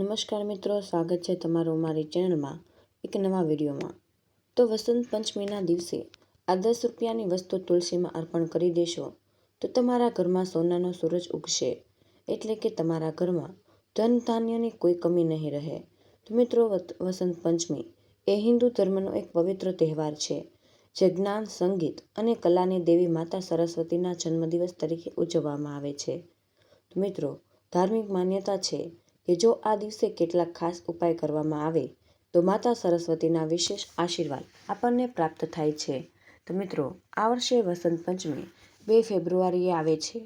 નમસ્કાર મિત્રો, સ્વાગત છે તમારું મારી ચેનલમાં, એક નવા વિડીયોમાં. તો વસંત પંચમીના દિવસે આ દસ રૂપિયાની વસ્તુ તુલસીમાં અર્પણ કરી દેશો, તો તમારા ઘરમાં સોનાનો સૂરજ ઉગશે. એટલે કે તમારા ઘરમાં ધન ધાન્યની કોઈ કમી નહીં રહે. તો મિત્રો વસંત પંચમી એ હિન્દુ ધર્મનો એક પવિત્ર તહેવાર છે, જે જ્ઞાન, સંગીત અને કલાની દેવી માતા સરસ્વતીના જન્મદિવસ તરીકે ઉજવવામાં આવે છે. મિત્રો, ધાર્મિક માન્યતા છે કે જો આ દિવસે કેટલાક ખાસ ઉપાય કરવામાં આવે, તો માતા સરસ્વતીના વિશેષ આશીર્વાદ આપણને પ્રાપ્ત થાય છે. તો મિત્રો, આ વર્ષે વસંત પંચમી બે ફેબ્રુઆરીએ આવે છે.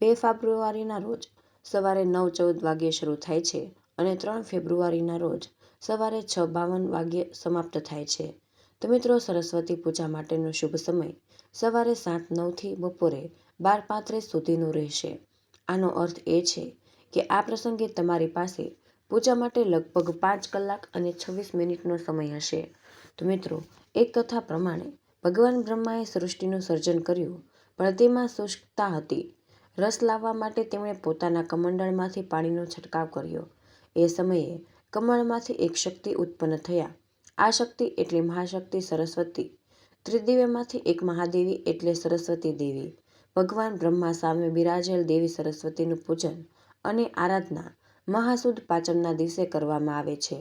બે ફેબ્રુઆરીના રોજ સવારે નવ ચૌદ વાગ્યે શરૂ થાય છે અને ત્રણ ફેબ્રુઆરીના રોજ સવારે છ બાવન વાગ્યે સમાપ્ત થાય છે. તો મિત્રો, સરસ્વતી પૂજા માટેનો શુભ સમય સવારે સાત નવથી બપોરે બાર પાંત્રીસ સુધીનો રહેશે. આનો અર્થ એ છે કે આ પ્રસંગે તમારી પાસે પૂજા માટે લગભગ પાંચ કલાક અને છવ્વીસ મિનિટનો સમય હશે. તો મિત્રો, એક કથા પ્રમાણે ભગવાન બ્રહ્માએ સૃષ્ટિનું સર્જન કર્યું, પણ તેમાં શુષ્કતા હતી. રસ લાવવા માટે તેમણે પોતાના કમંડળમાંથી પાણીનો છંટકાવ કર્યો. એ સમયે કમળમાંથી એક શક્તિ ઉત્પન્ન થયા. આ શક્તિ એટલે મહાશક્તિ સરસ્વતી. ત્રિદેવીમાંથી એક મહાદેવી એટલે સરસ્વતી દેવી. ભગવાન બ્રહ્મા સામે બિરાજેલ દેવી સરસ્વતીનું પૂજન અને આરાધના મહાસુદ પાંચમના દિવસે કરવામાં આવે છે.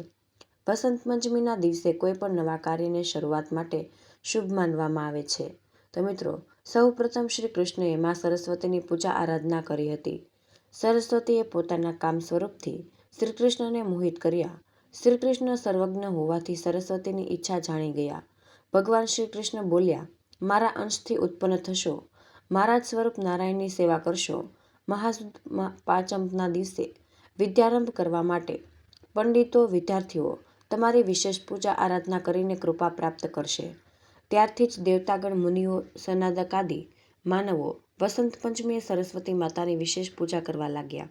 વસંત પંચમીના દિવસે કોઈ પણ નવા કાર્યની શરૂઆત માટે શુભ માનવામાં આવે છે. તો મિત્રો, સૌ પ્રથમ શ્રી કૃષ્ણએ મા સરસ્વતીની પૂજા આરાધના કરી હતી. સરસ્વતીએ પોતાના કામ સ્વરૂપથી શ્રી કૃષ્ણને મોહિત કર્યા. શ્રી કૃષ્ણ સર્વજ્ઞ હોવાથી સરસ્વતીની ઈચ્છા જાણી ગયા. ભગવાન શ્રી કૃષ્ણ બોલ્યા, મારા અંશથી ઉત્પન્ન થશો. મારા જ સ્વરૂપ નારાયણની સેવા કરશો. મહાસુદ પાંચમના દિવસે વિદ્યારંભ કરવા માટે પંડિતો વિદ્યાર્થીઓ તમારી વિશેષ પૂજા આરાધના કરીને કૃપા પ્રાપ્ત કરશે. ત્યારથી જ દેવતાગણ, મુનિઓ સનાદકાદી માનવો, વસંત પંચમીએ સરસ્વતી માતાની વિશેષ પૂજા કરવા લાગ્યા.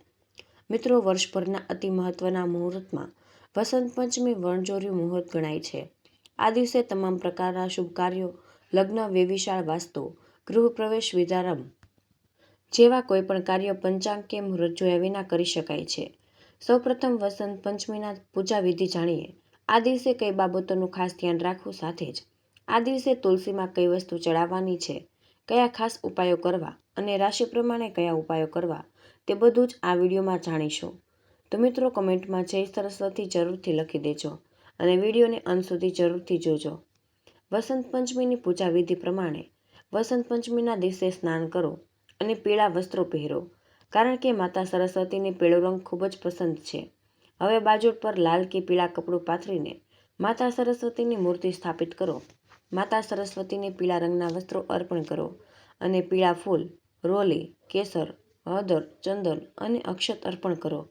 મિત્રો, વર્ષભરના અતિ મહત્વના મુહૂર્તમાં વસંત પંચમી વણજોર્યું મુહૂર્ત ગણાય છે. આ દિવસે તમામ પ્રકારના શુભ કાર્યો લગ્ન વેવિશાળ વાસ્તુ ગૃહ પ્રવેશ વિદ્યારંભ જેવા કોઈપણ કાર્યો પંચાંગ કે મુહૂર્ત જોયા વિના કરી શકાય છે. સૌપ્રથમ વસંત પંચમીના પૂજા વિધિ જાણીએ. આ દિવસે કઈ બાબતોનું ખાસ ધ્યાન રાખવું સાથે જ. આ દિવસે તુલસીમાં કઈ વસ્તુ ચડાવવાની છે? કયા ખાસ ઉપાયો કરવા? અને રાશિ પ્રમાણે કયા ઉપાયો કરવા? તે બધું જ આ વિડીયોમાં જાણીશું. તો મિત્રો કમેન્ટમાં જય સરસ્વતી જરૂરથી લખી દેજો અને વિડીયોને અંત સુધી જરૂરથી જોજો. વસંત પંચમીની પૂજા વિધિ પ્રમાણે વસંત પંચમીના દિવસે સ્નાન કરો. અને પીળા વસ્ત્રો પહેરો, કારણ કે માતા સરસ્વતીને પીળો રંગ ખૂબ જ પસંદ છે. હવે બાજુ પર લાલ કે પીળા કપડું પાથરીને માતા સરસ્વતીની મૂર્તિ સ્થાપિત કરો. માતા સરસ્વતીને પીળા રંગના વસ્ત્રો અર્પણ કરો અને પીળા ફૂલ, રોલી, કેસર, હળદર, ચંદન અને અક્ષત અર્પણ કરો.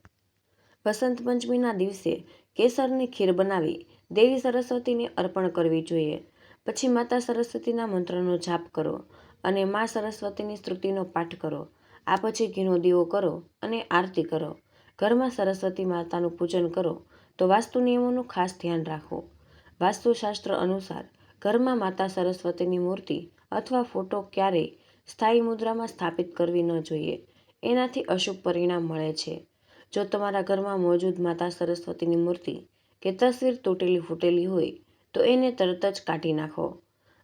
વસંત પંચમીના દિવસે કેસરની ખીર બનાવી દેવી સરસ્વતીને અર્પણ કરવી જોઈએ. પછી માતા સરસ્વતીના મંત્રનો જાપ કરો અને મા સરસ્વતીની સ્તુતિનો પાઠ કરો. આ પછી ઘીનો દીવો કરો અને આરતી કરો. ઘરમાં સરસ્વતી માતાનું પૂજન કરો, તો વાસ્તુ નિયમોનું ખાસ ધ્યાન રાખો. વાસ્તુશાસ્ત્ર અનુસાર, ઘરમાં માતા સરસ્વતીની મૂર્તિ અથવા ફોટો ક્યારેય સ્થાયી મુદ્રામાં સ્થાપિત કરવી ન જોઈએ. એનાથી અશુભ પરિણામ મળે છે. જો તમારા ઘરમાં મોજૂદ માતા સરસ્વતીની મૂર્તિ કે તસવીર તૂટેલી ફૂટેલી હોય, તો એને તરત જ કાઢી નાખો.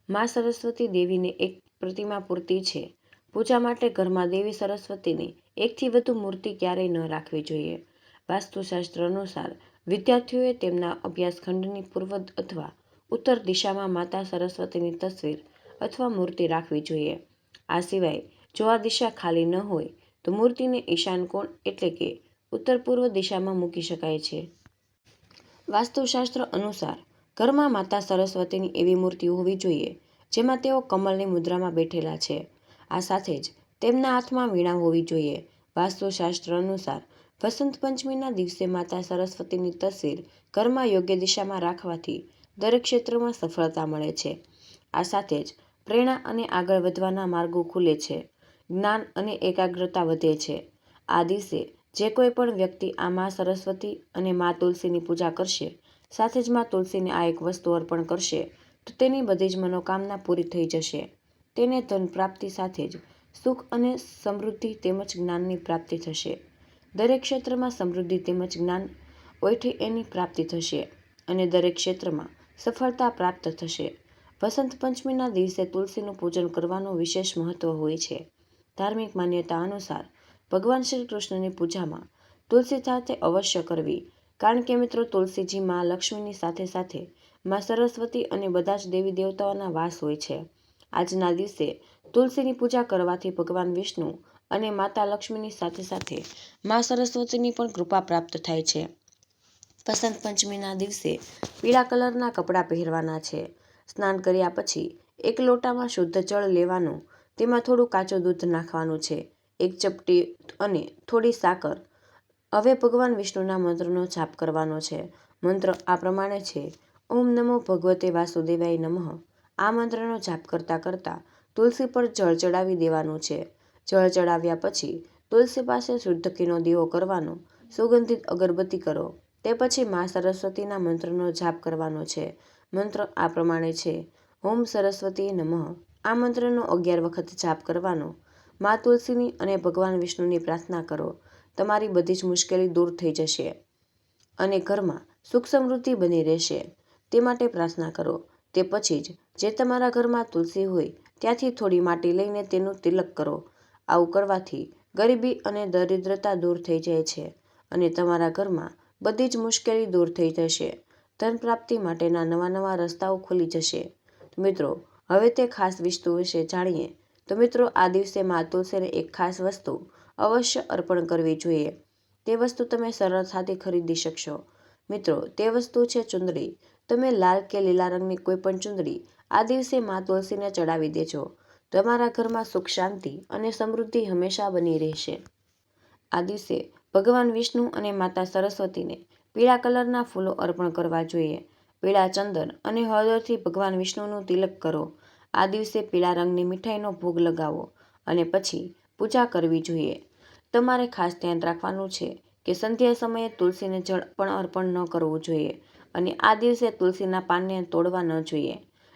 મા સરસ્વતી દેવીને એક પ્રતિમા પૂરતી છે. પૂજા માટે ઘરમાં દેવી સરસ્વતીની એકથી વધુ મૂર્તિ ક્યારેય ન રાખવી જોઈએ. વાસ્તુશાસ્ત્ર અનુસાર, વિદ્યાર્થીઓએ તેમના અભ્યાસખંડની પૂર્વ અથવા ઉત્તર દિશામાં માતા સરસ્વતીની તસવીર અથવા મૂર્તિ રાખવી જોઈએ. આ સિવાય, જો આ દિશા ખાલી ન હોય, તો મૂર્તિને ઈશાન કોણ એટલે કે ઉત્તર પૂર્વ દિશામાં મૂકી શકાય છે. વાસ્તુશાસ્ત્ર અનુસાર, ઘરમાં માતા સરસ્વતીની એવી મૂર્તિ હોવી જોઈએ જેમાં તેઓ કમલની મુદ્રામાં બેઠેલા છે. આ સાથે જ તેમના હાથમાં વીણા હોવી જોઈએ. વાસ્તુશાસ્ત્ર અનુસાર, વસંત પંચમીના દિવસે માતા સરસ્વતીની તસવીર ઘરમાં યોગ્ય દિશામાં રાખવાથી દરેક ક્ષેત્રમાં સફળતા મળે છે. આ સાથે જ પ્રેરણા અને આગળ વધવાના માર્ગો ખુલે છે. જ્ઞાન અને એકાગ્રતા વધે છે. આ દિવસે જે કોઈ પણ વ્યક્તિ આ મા સરસ્વતી અને મા તુલસીની પૂજા કરશે, સાથે જ મા તુલસીને આ એક વસ્તુ અર્પણ કરશે તો તેની બધી જ મનોકામના પૂરી થઈ જશે. તેને ધન પ્રાપ્તિ સાથે જ સુખ અને સમૃદ્ધિ તેમજ જ્ઞાનની પ્રાપ્તિ થશે. દરેક ક્ષેત્રમાં સમૃદ્ધિ તેમજ જ્ઞાન ઓયથી એની પ્રાપ્તિ થશે અને દરેક ક્ષેત્રમાં સફળતા પ્રાપ્ત થશે. વસંત પંચમીના દિવસે તુલસીનું પૂજન કરવાનું વિશેષ મહત્વ હોય છે. ધાર્મિક માન્યતા અનુસાર ભગવાન શ્રી કૃષ્ણની પૂજામાં તુલસી સાથે અવશ્ય કરવી. કારણ કે મિત્રો, તુલસીજી માં લક્ષ્મીની સાથે સાથે માં સરસ્વતી અને બધા જ દેવી દેવતાઓના વાસ હોય છે. આજના દિવસે તુલસીની પૂજા કરવાથી ભગવાન વિષ્ણુ અને માતા લક્ષ્મીની સાથે સાથે માં સરસ્વતીની પણ કૃપા પ્રાપ્ત થાય છે. વસંત પંચમીના દિવસે પીળા કલરના કપડાં પહેરવાના છે. સ્નાન કર્યા પછી એક લોટામાં શુદ્ધ જળ લેવાનું, તેમાં થોડું કાચું દૂધ નાખવાનું છે, એક ચપટી અને થોડી સાકર. હવે ભગવાન વિષ્ણુના મંત્રનો જાપ કરવાનો છે. મંત્ર આ પ્રમાણે છે. ઓમ નમો ભગવતે વાસુદેવાય નમઃ. આ મંત્રનો જાપ કરતાં કરતાં તુલસી પર જળ ચડાવી દેવાનું છે. જળ ચડાવ્યા પછી તુલસી પાસે શુદ્ધ ઘીનો દીવો કરવાનો, સુગંધિત અગરબત્તી કરો. તે પછી મા સરસ્વતીના મંત્રનો જાપ કરવાનો છે. મંત્ર આ પ્રમાણે છે. ઓમ સરસ્વતી નમઃ. આ મંત્રનો અગિયાર વખત જાપ કરવાનો. મા તુલસીની અને ભગવાન વિષ્ણુની પ્રાર્થના કરો. તમારી બધી જ મુશ્કેલી દૂર થઈ જશે અને ઘરમાં સુખ સમૃદ્ધિ બની રહેશે. તે માટે પ્રાર્થના કરો. તે પછી જ, જે તમારા ઘરમાં તુલસી હોય, ત્યાંથી થોડી માટી લઈને તેનું તિલક કરો. આવું કરવાથી ગરીબી અને દરિદ્રતા દૂર થઈ જાય છે અને તમારા ઘરમાં બધી જ મુશ્કેલી દૂર થઈ જશે. ધન પ્રાપ્તિ માટેના નવા નવા રસ્તાઓ ખુલી જશે. મિત્રો, હવે તે ખાસ વસ્તુ વિશે જાણીએ. તો મિત્રો, આ દિવસે મા તુલસીને એક ખાસ વસ્તુ અવશ્ય અર્પણ કરવી જોઈએ. તે વસ્તુ તમે સરળતાથી ખરીદી શકશો. મિત્રો, તે વસ્તુ છે ચુંદડી. તમે લાલ કે લીલા રંગની કોઈ પણ ચુંદડી આ દિવસે મા તુલસીને ચડાવી દેજો. તમારા ઘરમાં સુખ શાંતિ અને સમૃદ્ધિ હંમેશા બની રહેશે. આ દિવસે ભગવાન વિષ્ણુ અને માતા સરસ્વતીને પીળા કલરના ફૂલો અર્પણ કરવા જોઈએ. પીળા ચંદન અને હળદરથી ભગવાન વિષ્ણુનું તિલક કરો. આ દિવસે પીળા રંગની મીઠાઈનો ભોગ લગાવો અને પછી પૂજા કરવી જોઈએ. તમારે ખાસ ધ્યાન રાખવાનું છે કે સંધ્યા સમયે તુલસીને જળ પણ અર્પણ ન કરવું જોઈએ. અને આ દિવસે તુલસીના પાનને તોડવા ન જોઈએ.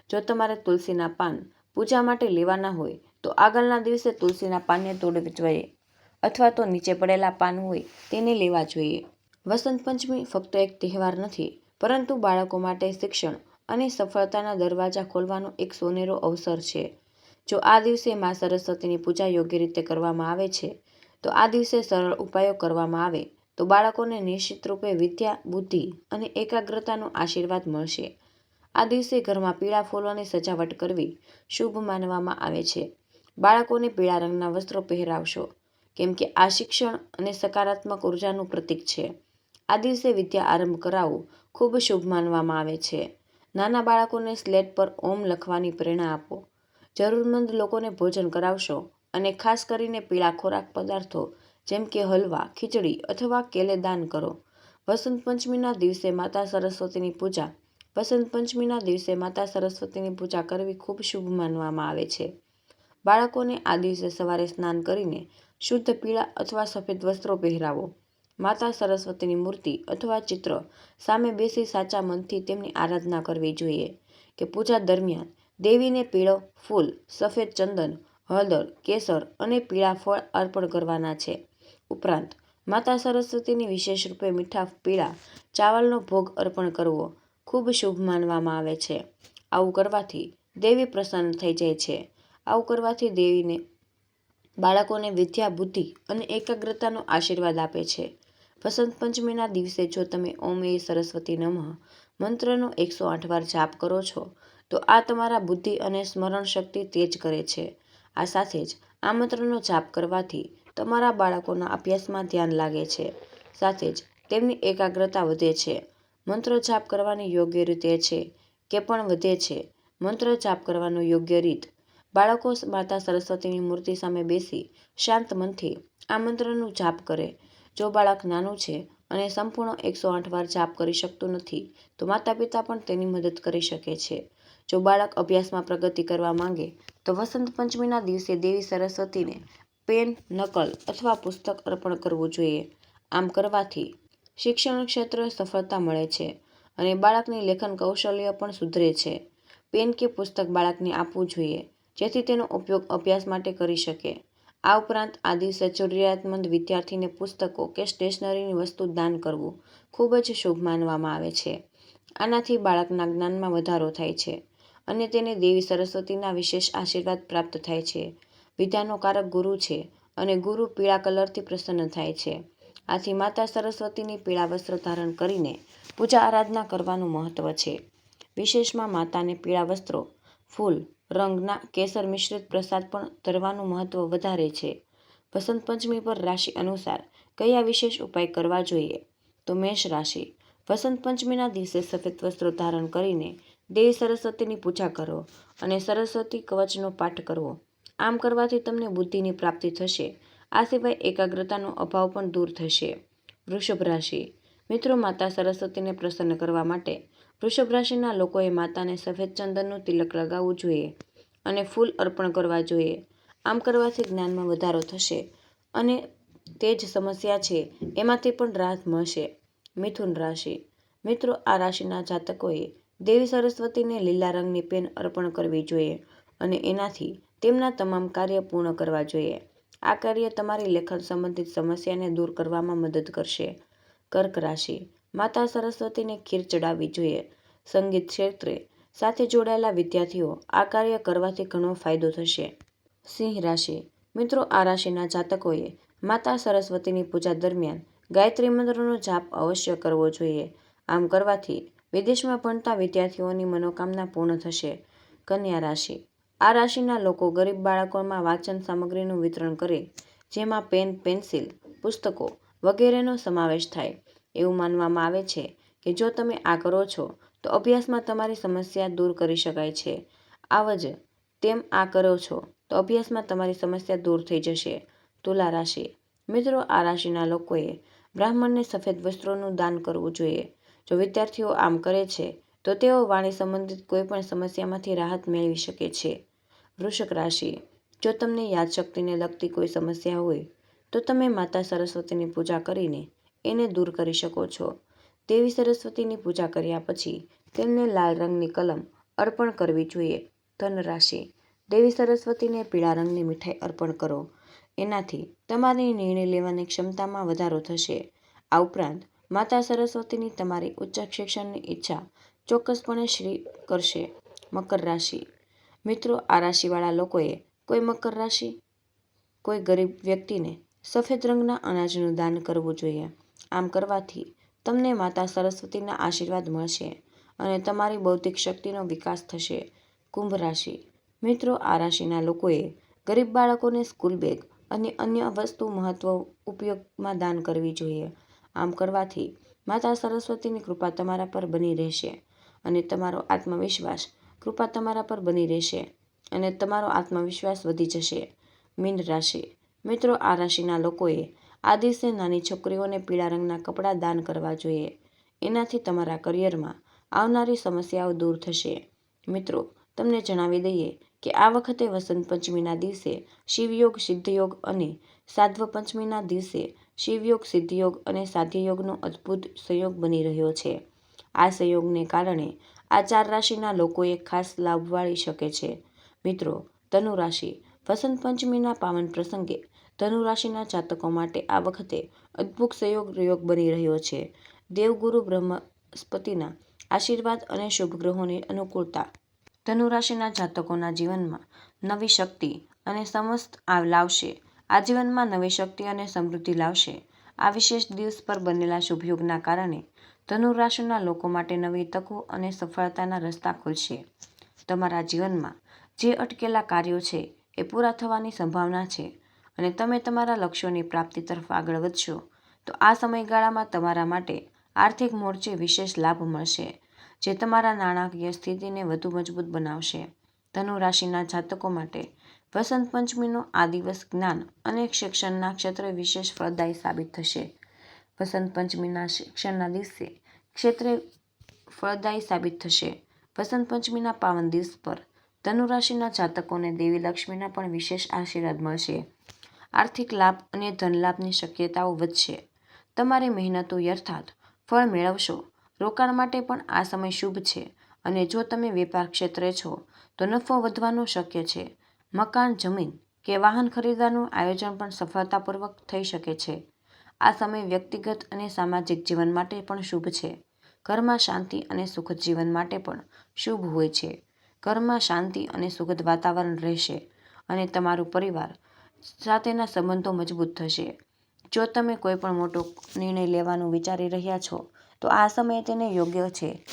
જો તમારે તુલસીના પાન પૂજા માટે લેવાના હોય, તો આગળના દિવસે તુલસીના પાનને તોડવી જોઈએ અથવા તો નીચે પડેલા પાન હોય તેને લેવા જોઈએ. વસંત પંચમી ફક્ત એક તહેવાર નથી, પરંતુ બાળકો માટે શિક્ષણ અને સફળતાના દરવાજા ખોલવાનો એક સોનેરો અવસર છે. જો આ દિવસે મા સરસ્વતીની પૂજા યોગ્ય રીતે કરવામાં આવે છે, તો આ દિવસે સરળ ઉપાયો કરવામાં આવે તો બાળકોને નિશ્ચિત રૂપે વિદ્યા, બુદ્ધિ અને એકાગ્રતાનો આશીર્વાદ મળશે. આ દિવસે ઘરમાં પીળા ફૂલોની સજાવટ કરવી શુભ માનવામાં આવે છે. બાળકોને પીળા રંગના વસ્ત્રો પહેરાવશો, કેમ કે આ શિક્ષણ અને સકારાત્મક ઉર્જાનું પ્રતીક છે. આ દિવસે વિદ્યા આરંભ કરાવવું ખૂબ શુભ માનવામાં આવે છે. નાના બાળકોને સ્લેટ પર ઓમ લખવાની પ્રેરણા આપો. જરૂરમંદ લોકોને ભોજન કરાવશો અને ખાસ કરીને પીળા ખોરાક પદાર્થો જેમ કે હલવા, ખીચડી અથવા કેલે દાન કરો. વસંત પંચમીના દિવસે માતા સરસ્વતીની પૂજા. વસંત પંચમીના દિવસે માતા સરસ્વતીની પૂજા કરવી ખૂબ શુભ માનવામાં આવે છે. બાળકોને આ દિવસે સવારે સ્નાન કરીને શુદ્ધ પીળા અથવા સફેદ વસ્ત્રો પહેરાવો. માતા સરસ્વતીની મૂર્તિ અથવા ચિત્ર સામે બેસી સાચા મનથી તેમની આરાધના કરવી જોઈએ કે પૂજા દરમિયાન દેવીને પીળો ફૂલ, સફેદ ચંદન, હળદર, કેસર અને પીળા ફળ અર્પણ કરવાના છે. ઉપરાંત માતા સરસ્વતીની વિશેષ રૂપે મીઠા પીળા ચાવલનો ભોગ અર્પણ કરવો ખૂબ શુભ માનવામાં આવે છે. આવું કરવાથી દેવી પ્રસન્ન થઈ જાય છે. આવું કરવાથી દેવીને બાળકોને વિદ્યા, બુદ્ધિ અને એકાગ્રતાનો આશીર્વાદ આપે છે. વસંત પંચમીના દિવસે જો તમે ઓમ એ સરસ્વતી નમઃ મંત્રનો એકસો આઠ વાર જાપ કરો છો, તો આ તમારા બુદ્ધિ અને સ્મરણ શક્તિ તેજ કરે છે. આ સાથે જ આ મંત્રનો જાપ કરવાથી તમારા બાળકોના અભ્યાસમાં ધ્યાન લાગે છે. સાથે જ તેમની એકાગ્રતા વધે છે. મંત્ર જાપ કરવાની યોગ્ય રીતે છે કે પણ વધે છે? મંત્ર જાપ કરવાનું યોગ્ય રીત? બાળકો માતા સરસ્વતીની મૂર્તિ સામે બેસી શાંત મનથી આ મંત્રનું જાપ કરે. જો બાળક નાનું છે અને સંપૂર્ણ એકસો આઠ વાર જાપ કરી શકતું નથી, તો માતા પિતા પણ તેની મદદ કરી શકે છે. જો બાળક અભ્યાસમાં પ્રગતિ કરવા માંગે, તો વસંત પંચમીના દિવસે દેવી સરસ્વતીને પેન, નકલ અથવા પુસ્તક અર્પણ કરવું જોઈએ. આમ કરવાથી શિક્ષણ ક્ષેત્રે સફળતા મળે છે અને બાળકની લેખન કૌશલ્ય પણ સુધરે છે. પેન કે પુસ્તક બાળકને આપવું જોઈએ, જેથી તેનો ઉપયોગ અભ્યાસ માટે કરી શકે. આ ઉપરાંત આદિ જરૂરિયાતમંદ વિદ્યાર્થીને પુસ્તકો કે સ્ટેશનરીની વસ્તુ દાન કરવું ખૂબ જ શુભ માનવામાં આવે છે. આનાથી બાળકના જ્ઞાનમાં વધારો થાય છે અને તેને દેવી સરસ્વતીના વિશેષ આશીર્વાદ પ્રાપ્ત થાય છે. વિદ્યાનો કારક ગુરુ છે અને ગુરુ પીળા કલરથી પ્રસન્ન થાય છે. આથી માતા સરસ્વતીની પીળા વસ્ત્ર ધારણ કરીને પૂજા આરાધના કરવાનું મહત્વ છે. વિશેષમાં માતાને પીળા વસ્ત્રો, ફૂલ, રંગના કેસર મિશ્રિત પ્રસાદ પણ ધરવાનું મહત્વ વધારે છે. વસંત પંચમી પર રાશિ અનુસાર કયા વિશેષ ઉપાય કરવા જોઈએ? તો મેષ રાશિ, વસંત પંચમીના દિવસે સફેદ વસ્ત્રો ધારણ કરીને દેવી સરસ્વતીની પૂજા કરો અને સરસ્વતી કવચનો પાઠ કરવો. આમ કરવાથી તમને બુદ્ધિની પ્રાપ્તિ થશે. આ સિવાય એકાગ્રતાનો અભાવ પણ દૂર થશે. વૃષભ રાશિ. મિત્રો, માતા સરસ્વતીને પ્રસન્ન કરવા માટે વૃષભ રાશિના લોકોએ માતાને સફેદ ચંદનનું તિલક લગાવવું જોઈએ અને ફૂલ અર્પણ કરવા જોઈએ. આમ કરવાથી જ્ઞાનમાં વધારો થશે અને તે જ સમસ્યા છે, એમાંથી પણ રાહત મળશે. મિથુન રાશિ. મિત્રો, આ રાશિના જાતકોએ દેવી સરસ્વતીને લીલા રંગની પેન અર્પણ કરવી જોઈએ અને એનાથી તેમના તમામ કાર્ય પૂર્ણ કરવા જોઈએ. આ કાર્ય તમારી લેખન સંબંધિત સમસ્યાને દૂર કરવામાં મદદ કરશે. કર્ક રાશિ. માતા સરસ્વતીને ખીર ચડાવવી જોઈએ. સંગીત ક્ષેત્રે સાથે જોડાયેલા વિદ્યાર્થીઓ આ કાર્ય કરવાથી ઘણો ફાયદો થશે. સિંહ રાશિ. મિત્રો, આ રાશિના જાતકોએ માતા સરસ્વતીની પૂજા દરમિયાન ગાયત્રી મંત્રનો જાપ અવશ્ય કરવો જોઈએ. આમ કરવાથી વિદેશમાં ભણતા વિદ્યાર્થીઓની મનોકામના પૂર્ણ થશે. કન્યા રાશિ. આ રાશિના લોકો ગરીબ બાળકોમાં વાંચન સામગ્રીનું વિતરણ કરે, જેમાં પેન, પેન્સિલ, પુસ્તકો વગેરેનો સમાવેશ થાય. એવું માનવામાં આવે છે કે જો તમે આ કરો છો, તો અભ્યાસમાં તમારી સમસ્યા દૂર કરી શકાય છે. આવજ તેમ આ કરો છો, તો અભ્યાસમાં તમારી સમસ્યા દૂર થઈ જશે. તુલા રાશિ. મિત્રો, આ રાશિના લોકોએ બ્રાહ્મણને સફેદ વસ્ત્રોનું દાન કરવું જોઈએ. જો વિદ્યાર્થીઓ આમ કરે છે, તો તેઓ વાણી સંબંધિત કોઈપણ સમસ્યામાંથી રાહત મેળવી શકે છે. વૃષક રાશિ. જો તમને યાદશક્તિને લગતી કોઈ સમસ્યા હોય, તો તમે માતા સરસ્વતીની પૂજા કરીને એને દૂર કરી શકો છો. દેવી સરસ્વતીની પૂજા કર્યા પછી તેમને લાલ રંગની કલમ અર્પણ કરવી જોઈએ. ધન રાશિ. દેવી સરસ્વતીને પીળા રંગની મીઠાઈ અર્પણ કરો. એનાથી તમારી નિર્ણય લેવાની ક્ષમતામાં વધારો થશે. આ ઉપરાંત, માતા સરસ્વતીની તમારી ઉચ્ચ શિક્ષણની ઈચ્છા ચોક્કસપણે શ્રી કરશે. મકર રાશિ. મિત્રો, આ રાશિવાળા લોકોએ કોઈ મકર રાશિ, કોઈ ગરીબ વ્યક્તિને સફેદ રંગના અનાજનું દાન કરવું જોઈએ. આમ કરવાથી તમને માતા સરસ્વતીના આશીર્વાદ મળશે અને તમારી બૌદ્ધિક શક્તિનો વિકાસ થશે. કુંભ રાશિ. મિત્રો, આ રાશિના લોકોએ ગરીબ બાળકોને સ્કૂલ બેગ અને અન્ય વસ્તુ મહત્વ ઉપયોગમાં દાન કરવી જોઈએ. આમ કરવાથી માતા સરસ્વતીની કૃપા તમારા પર બની રહેશે અને તમારો આત્મવિશ્વાસ કૃપા તમારા પર બની રહેશે અને તમારો આત્મવિશ્વાસ વધી જશે. મીન રાશિ. મિત્રો, આ રાશિના લોકોએ આ દિવસે નાની છોકરીઓને પીળા રંગના કપડાં દાન કરવા જોઈએ. એનાથી તમારા કરિયરમાં આવનારી સમસ્યાઓ દૂર થશે. મિત્રો, તમને જણાવી દઈએ કે આ વખતે વસંત પંચમીના દિવસે શિવયોગ, સિદ્ધયોગ અને સાધ્વ પંચમીના દિવસે શિવયોગ, સિદ્ધયોગ અને સાધ્યયોગનો અદ્ભુત સંયોગ બની રહ્યો છે. આ સંયોગને કારણે આ ચાર રાશિના લોકોએ ખાસ લાભ વાળી શકે છે. મિત્રો, ધનુ રાશિ. વસંત પંચમીના પાવન પ્રસંગે ધનુ રાશિના જાતકો માટે આ વખતે અદ્ભુત સહયોગ યોગ બની રહ્યો છે. દેવગુરુ બ્રહ્મસ્પતિના આશીર્વાદ અને શુભ ગ્રહોની અનુકૂળતા ધનુ રાશિના જાતકોના જીવનમાં નવી શક્તિ અને સમસ્ત આ લાવશે. આ જીવનમાં નવી શક્તિ અને સમૃદ્ધિ લાવશે. આ વિશેષ દિવસ પર બનેલા શુભયોગના કારણે ધનુ રાશિના લોકો માટે નવી તકો અને સફળતાના રસ્તા ખુલશે. તમારા જીવનમાં જે અટકેલા કાર્યો છે એ પૂરા થવાની સંભાવના છે અને તમે તમારા લક્ષ્યોની પ્રાપ્તિ તરફ આગળ વધશો, તો આ સમયગાળામાં તમારા માટે આર્થિક મોરચે વિશેષ લાભ મળશે, જે તમારા નાણાકીય સ્થિતિને વધુ મજબૂત બનાવશે. ધનુ રાશિના જાતકો માટે વસંત પંચમીનો આ દિવસ જ્ઞાન અને શિક્ષણના ક્ષેત્રે વિશેષ ફળદાયી સાબિત થશે. વસંત પંચમીના શિક્ષણના દિવસે ક્ષેત્રે ફળદાયી સાબિત થશે. વસંત પંચમીના પાવન દિવસ પર ધનુરાશિના જાતકોને દેવી લક્ષ્મીના પણ વિશેષ આશીર્વાદ મળશે. આર્થિક લાભ અને ધનલાભની શક્યતાઓ વધશે. તમારી મહેનતો યર્થાર્થ ફળ મેળવશો. રોકાણ માટે પણ આ સમય શુભ છે અને જો તમે વેપાર ક્ષેત્રે છો, તો નફો વધવાનો શક્ય છે. મકાન, જમીન કે વાહન ખરીદવાનું આયોજન પણ સફળતાપૂર્વક થઈ શકે છે. આ સમય વ્યક્તિગત અને સામાજિક જીવન માટે પણ શુભ છે. ઘરમાં શાંતિ અને સુખદ જીવન માટે પણ શુભ હોય છે. ઘરમાં શાંતિ અને સુખદ વાતાવરણ રહેશે અને તમારું પરિવાર સાથેના સંબંધો મજબૂત થશે. જો તમે કોઈ પણ મોટો નિર્ણય લેવાનું વિચારી રહ્યા છો, તો આ સમયે તેને યોગ્ય છે.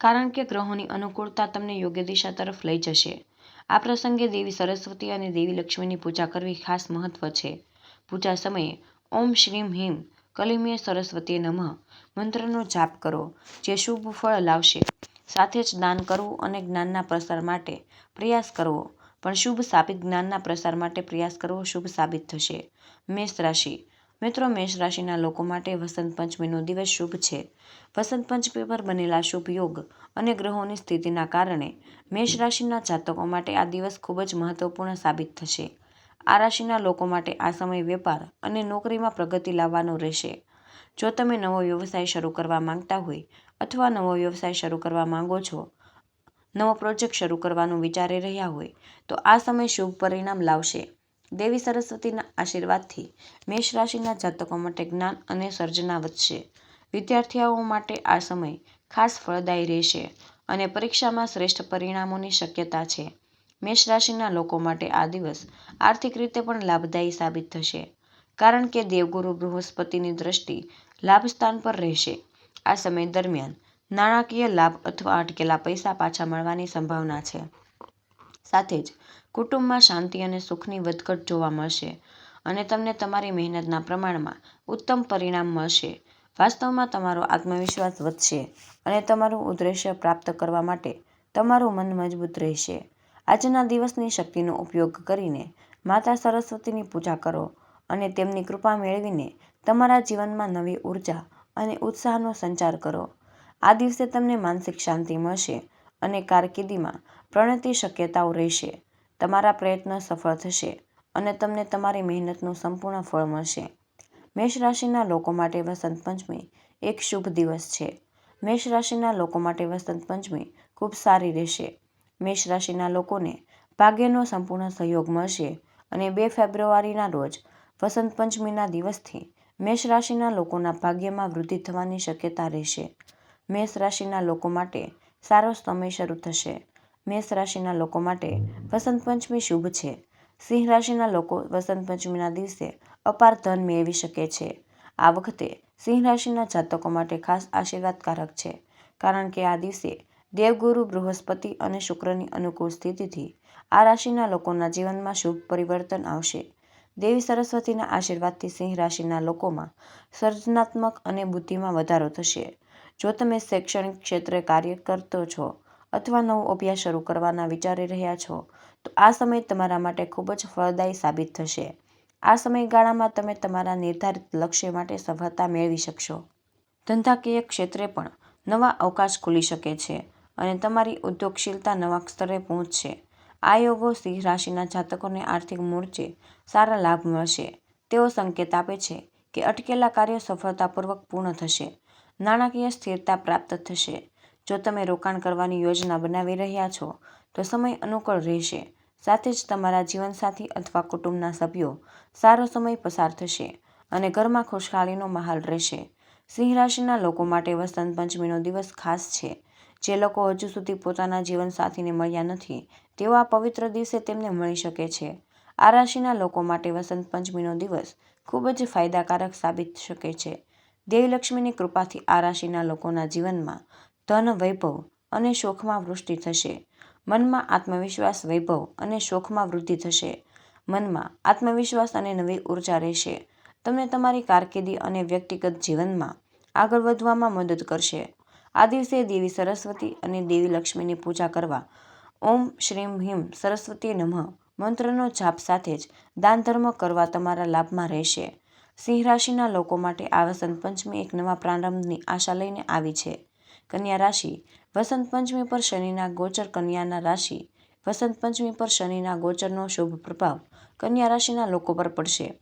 કારણ કે ગ્રહોની અનુકૂળતા તમને યોગ્ય દિશા તરફ લઈ જશે. આ પ્રસંગે દેવી સરસ્વતી અને દેવી લક્ષ્મીની પૂજા કરવી ખાસ મહત્વ છે. પૂજા સમયે ઓમ શ્રીમ હિમ, કલિમીય સરસ્વતી નમઃ. મંત્રનો જાપ કરો, જે શુભ ફળ લાવશે. સાથે જ દાન કરવું અને જ્ઞાનના પ્રસાર માટે પ્રયાસ કરવો. પણ શુભ સાબિત જ્ઞાનના પ્રસાર માટે પ્રયાસ કરવો શુભ સાબિત થશે. મેષ રાશિ. મિત્રો, મેષ રાશિના લોકો માટે વસંત પંચમીનો દિવસ શુભ છે. વસંત પંચમી પર બનેલા શુભ યોગ અને ગ્રહોની સ્થિતિના કારણે મેષ રાશિના જાતકો માટે આ દિવસ ખૂબ જ મહત્વપૂર્ણ સાબિત થશે. આ રાશિના લોકો માટે આ સમય વેપાર અને નોકરીમાં પ્રગતિ લાવવાનો રહેશે. જો તમે નવો વ્યવસાય શરૂ કરવા માંગતા હોય અથવા નવો વ્યવસાય શરૂ કરવા માંગો છો, નવો પ્રોજેક્ટ શરૂ કરવાનું વિચારી રહ્યા હોય, તો આ સમય શુભ પરિણામ લાવશે. દેવી સરસ્વતીના આશીર્વાદથી મેષ રાશિના જાતકો માટે જ્ઞાન અને સર્જના વધશે. વિદ્યાર્થીઓ માટે આ સમય ખાસ ફળદાયી રહેશે અને પરીક્ષામાં શ્રેષ્ઠ પરિણામોની શક્યતા છે. મેષ રાશિના લોકો માટે આ દિવસ આર્થિક રીતે પણ લાભદાયી સાબિત થશે. કારણ કે દેવગુરુ બૃહસ્પતિની દ્રષ્ટિ લાભ સ્થાન પર રહેશે. આ સમય દરમિયાન નાણાકીય લાભ અથવા અટકેલા પૈસા પાછા મળવાની સંભાવના છે. સાથે જ કુટુંબમાં શાંતિ અને સુખની વધઘટ જોવા મળશે અને તમને તમારી મહેનતના પ્રમાણમાં ઉત્તમ પરિણામ મળશે. વાસ્તવમાં તમારો આત્મવિશ્વાસ વધશે અને તમારું ઉદ્દેશ્ય પ્રાપ્ત કરવા માટે તમારું મન મજબૂત રહેશે. આજના દિવસની શક્તિનો ઉપયોગ કરીને માતા સરસ્વતીની પૂજા કરો અને તેમની કૃપા મેળવીને તમારા જીવનમાં નવી ઊર્જા અને ઉત્સાહનો સંચાર કરો. આ દિવસે તમને માનસિક શાંતિ મળશે અને કારકિર્દીમાં પ્રણતિ શક્યતાઓ રહેશે. તમારા પ્રયત્નો સફળ થશે અને તમને તમારી મહેનતનું સંપૂર્ણ ફળ મળશે. મેષ રાશિના લોકો માટે વસંત પંચમી એક શુભ દિવસ છે. મેષ રાશિના લોકો માટે વસંત પંચમી ખૂબ સારી રહેશે. મેષ રાશિના લોકોને ભાગ્યનો સંપૂર્ણ સહયોગ મળશે અને બે ફેબ્રુઆરીના રોજ વસંત પંચમીના દિવસથી મેષ રાશિના લોકોના ભાગ્યમાં વૃદ્ધિ થવાની શક્યતા રહેશે. મેષ રાશિના લોકો માટે સારો સમય શરૂ થશે. મેષ રાશિના લોકો માટે વસંત પંચમી શુભ છે. સિંહ રાશિના લોકો વસંત પંચમીના દિવસે અપાર ધન મેળવી શકે છે. આ વખતે સિંહ રાશિના જાતકો માટે ખાસ આશીર્વાદકારક છે. કારણ કે આ દિવસે દેવગુરુ, બૃહસ્પતિ અને શુક્રની અનુકૂળ સ્થિતિથી આ રાશિના લોકોના જીવનમાં શુભ પરિવર્તન આવશે. દેવી સરસ્વતીના આશીર્વાદથી સિંહ રાશિના લોકોમાં સર્જનાત્મક અને બુદ્ધિમાં વધારો થશે. જો તમે શૈક્ષણિક ક્ષેત્રે કાર્ય કરતો છો અથવા નવો અભ્યાસ શરૂ કરવાના વિચારી રહ્યા છો, તો આ સમય તમારા માટે ખૂબ જ ફળદાયી સાબિત થશે. આ સમયગાળામાં તમે તમારા નિર્ધારિત લક્ષ્ય માટે સફળતા મેળવી શકશો. ધંધાકીય ક્ષેત્રે પણ નવા અવકાશ ખુલી શકે છે. અને તમારી ઉદ્યોગશીલતા નવા સ્તરે પહોંચશે. આ યોગો સિંહ રાશિના જાતકોને આર્થિક મોરચે સારા લાભ મળશે. તેઓ સંકેત આપે છે કે અટકેલા કાર્યો સફળતાપૂર્વક પૂર્ણ થશે. નાણાકીય સ્થિરતા પ્રાપ્ત થશે. જો તમે રોકાણ કરવાની યોજના બનાવી રહ્યા છો, તો સમય અનુકૂળ રહેશે. સાથે જ તમારા જીવનસાથી અથવા કુટુંબના સભ્યો સારો સમય પસાર થશે અને ઘરમાં ખુશહાલીનો માહોલ રહેશે. સિંહ રાશિના લોકો માટે વસંત પંચમીનો દિવસ ખાસ છે. જે લોકો હજુ સુધી પોતાના જીવનસાથીને મળ્યા નથી, તેઓ આ પવિત્ર દિવસે તેમને મળી શકે છે. આ રાશિના લોકો માટે વસંત પંચમીનો દિવસ ખૂબ જ ફાયદાકારક સાબિત શકે છે. દેવી લક્ષ્મીની કૃપાથી આ રાશિના લોકોના જીવનમાં ધન, વૈભવ અને શોખમાં વૃષ્ટિ થશે. મનમાં આત્મવિશ્વાસ, વૈભવ અને શોખમાં વૃદ્ધિ થશે. મનમાં આત્મવિશ્વાસ અને નવી ઊર્જા રહેશે. તમને તમારી કારકિર્દી અને વ્યક્તિગત જીવનમાં આગળ વધવામાં મદદ કરશે. આ દિવસે દેવી સરસ્વતી અને દેવી લક્ષ્મીની પૂજા કરવા ઓમ શ્રીમ હિમ સરસ્વતી નમઃ મંત્રનો જાપ સાથે જ દાન ધર્મ કરવા તમારા લાભમાં રહેશે. સિંહ રાશિના લોકો માટે આ વસંત પંચમી એક નવા પ્રારંભની આશા લઈને આવી છે. કન્યા રાશિ, વસંત પંચમી પર શનિના ગોચર, કન્યાના રાશિ, વસંત પંચમી પર શનિના ગોચરનો શુભ પ્રભાવ કન્યા રાશિના લોકો પર પડશે.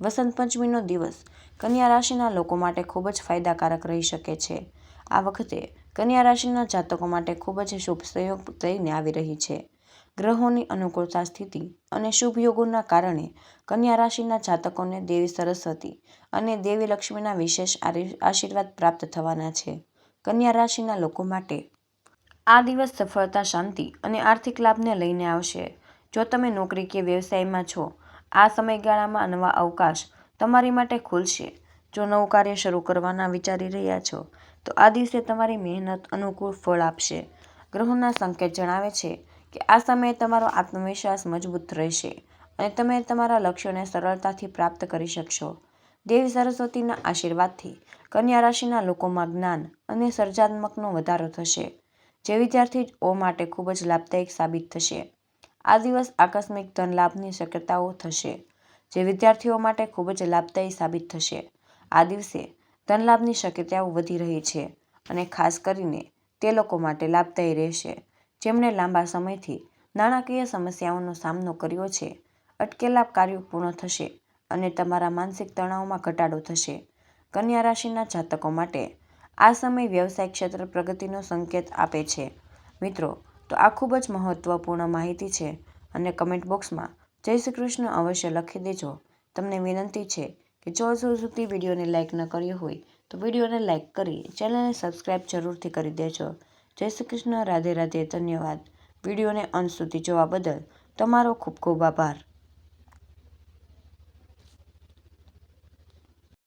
વસંત પંચમીનો દિવસ કન્યા રાશિના લોકો માટે ખૂબ જ ફાયદાકારક રહી શકે છે. આ વખતે કન્યા રાશિના જાતકો માટે ખૂબ જ શુભ સહયોગ થઈને આવી રહી છે. ગ્રહોની અનુકૂળતા સ્થિતિ અને શુભ યોગોના કારણે કન્યા રાશિના જાતકોને દેવી સરસ્વતી અને દેવી લક્ષ્મીના વિશેષ આશીર્વાદ પ્રાપ્ત થવાના છે. કન્યા રાશિના લોકો માટે આ દિવસ સફળતા, શાંતિ અને આર્થિક લાભને લઈને આવશે. જો તમે નોકરી કે વ્યવસાયમાં છો, આ સમયગાળામાં નવા અવકાશ તમારી માટે ખુલશે. જો નવું કાર્ય શરૂ કરવાના વિચારી રહ્યા છો તો આ દિવસે તમારી મહેનત અનુકૂળ ફળ આપશે. ગ્રહોના સંકેત જણાવે છે કે આ સમયે તમારો આત્મવિશ્વાસ મજબૂત રહેશે અને તમે તમારા લક્ષ્યોને સરળતાથી પ્રાપ્ત કરી શકશો. દેવી સરસ્વતીના આશીર્વાદથી કન્યા રાશિના લોકોમાં જ્ઞાન અને સર્જનાત્મકનો વધારો થશે, જે વિદ્યાર્થીઓ માટે ખૂબ જ લાભદાયક સાબિત થશે. આ દિવસ આકસ્મિક ધન લાભની શક્યતાઓ થશે, જે વિદ્યાર્થીઓ માટે ખૂબ જ લાભદાયી સાબિત થશે. આ દિવસે ધન લાભની શક્યતાઓ વધી રહી છે અને ખાસ કરીને તે લોકો માટે લાભદાયી રહેશે. જેમણે લાંબા સમયથી નાણાકીય સમસ્યાઓનો સામનો કર્યો છે, અટકેલા કાર્યો પૂર્ણ થશે અને તમારા માનસિક તણાવમાં ઘટાડો થશે. કન્યા રાશિના જાતકો માટે આ સમય વ્યવસાય ક્ષેત્ર પ્રગતિનો સંકેત આપે છે. મિત્રો, તો આ ખૂબ જ મહત્વપૂર્ણ માહિતી છે અને કમેન્ટ બોક્સમાં જય શ્રી કૃષ્ણ અવશ્ય લખી દેજો. તમને વિનંતી છે કે જો હજુ સુધી વિડીયોને લાઇક ન કર્યો હોય, તો વિડીયોને લાઇક કરી ચેનલને સબસ્ક્રાઇબ જરૂરથી કરી દેજો. જય શ્રી કૃષ્ણ, રાધે રાધે, ધન્યવાદ. વિડીયોને અંત સુધી જોવા બદલ તમારો ખૂબ ખૂબ આભાર.